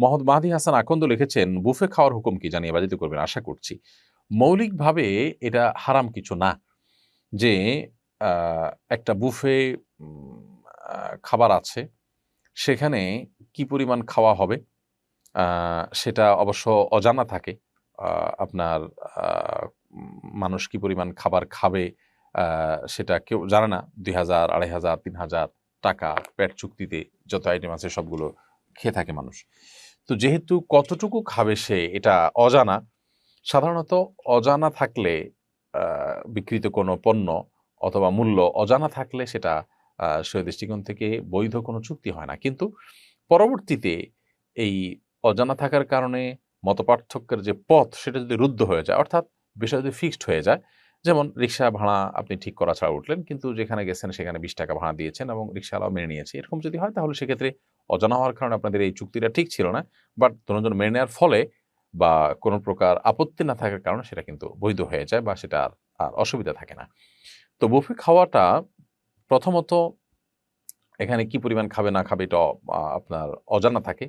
মোহাম্মদ মাহাদি হাসান আকন্দ লিখেছেন, বুফে খাওয়ার হুকুম কি? জানিয়ে বাজিত করবেন, আশা করছি। মৌলিকভাবে এটা হারাম কিছু না, যে একটা বুফে খাবার আছে, সেখানে কি পরিমাণ খাওয়া হবে সেটা অবশ্য অজানা থাকে আপনার মানুষ কি পরিমাণ খাবার খাবে সেটা কেউ জানে না, দুই হাজার, আড়াই হাজার, তিন হাজার টাকা, পেট চুক্তিতে যত আইটেম আছে সবগুলো খেয়ে থাকে মানুষ। তো যেহেতু কতটুকু খাবে সে এটা অজানা সাধারণত অজানা থাকলে আহ, বিক্রিত কোনো পণ্য অথবা মূল্য অজানা থাকলে সেটা সে দৃষ্টিকোণ থেকে বৈধ কোনো চুক্তি হয় না। কিন্তু পরবর্তীতে এই অজানা থাকার কারণে মতপার্থক্যের যে পথ সেটা যদি রুদ্ধ হয়ে যায় অর্থাৎ বিষয় যদি ফিক্সড হয়ে যায় যেমন রিক্সা ভাড়া আপনি ঠিক করা ছাড়া উঠলেন, কিন্তু যেখানে গেছেন সেখানে বিশ টাকা ভাড়া দিয়েছেন এবং রিক্সাওয়ালাও মেনে নিয়েছে। এরকম যদি হয় তাহলে সেক্ষেত্রে অজানা হওয়ার কারণে আপনাদের এই চুক্তিটা ঠিক ছিল না, বাট দুজন মেনে নেওয়ার ফলে বা কোনো প্রকার আপত্তি না থাকার কারণে সেটা কিন্তু বৈধ হয়ে যায় বা সেটা আর আর অসুবিধা থাকে না। তো বুফে খাওয়াটা প্রথমত এখানে কি পরিমাণ খাবে না খাবে এটা আপনার অজানা থাকে।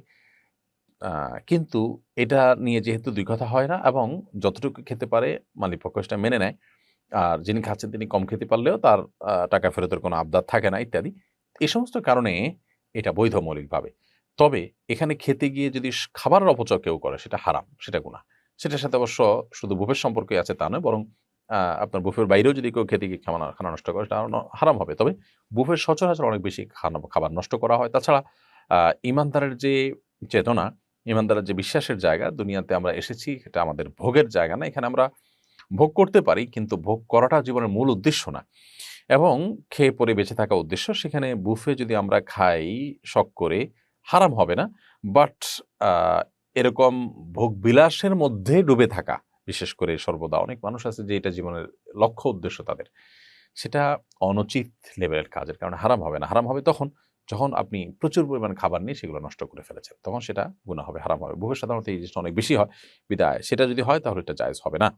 কিন্তু এটা নিয়ে যেহেতু দুই কথা হয় না এবং যতটুকু খেতে পারে মালিকপক্ষ সেটা মেনে নেয় আর যিনি খাচ্ছেন তিনি কম খেতে পারলেও তার টাকা ফেরতের কোনো আবদার থাকে না, ইত্যাদি। এই সমস্ত কারণে এটা বৈধ মৌলিকভাবে তবে এখানে খেতে গিয়ে যদি খাবারের অপচয় কেউ করে, সেটা হারাম, সেটা গুণা সেটার সাথে অবশ্য শুধু বুফের সম্পর্কে আছে তা নয়, বরং আপনার বুফের বাইরেও যদি কেউ খেতে গিয়ে খাওয়া খানা নষ্ট করে, সেটা হারাম হবে। তবে বুফের সচরাচর অনেক বেশি খানা, খাবার নষ্ট করা হয়। তাছাড়া ইমানদারের যে চেতনা, ইমানদারের যে বিশ্বাসের জায়গা, দুনিয়াতে আমরা এসেছি, সেটা আমাদের ভোগের জায়গা না। এখানে আমরা ভোগ করতে পারি, কিন্তু ভোগ করাটা জীবনের মূল উদ্দেশ্য না। এবং খেয়ে পরে বেঁচে থাকা উদ্দেশ্য, সেখানে বুফে যদি আমরা খাই, শখ করে, হারাম হবে না। বাট এরকম ভোগ বিলাসের মধ্যে ডুবে থাকা, বিশেষ করে সর্বদা অনেক মানুষ আছে যে এটা জীবনের লক্ষ্য উদ্দেশ্য তাদের। সেটা অনুচিত লেভেলের কাজের কারণে হারাম হবে না। হারাম হবে তখন, যখন আপনি প্রচুর পরিমাণ খাবার নিয়ে সেগুলো নষ্ট করে ফেলেছেন, তখন সেটা গুণা হবে, হারাম হবে। বুফে সাধারণত এই জিনিসটা অনেক বেশি হয়, বিদায়। সেটা যদি হয় তাহলে এটা জায়জ হবে না।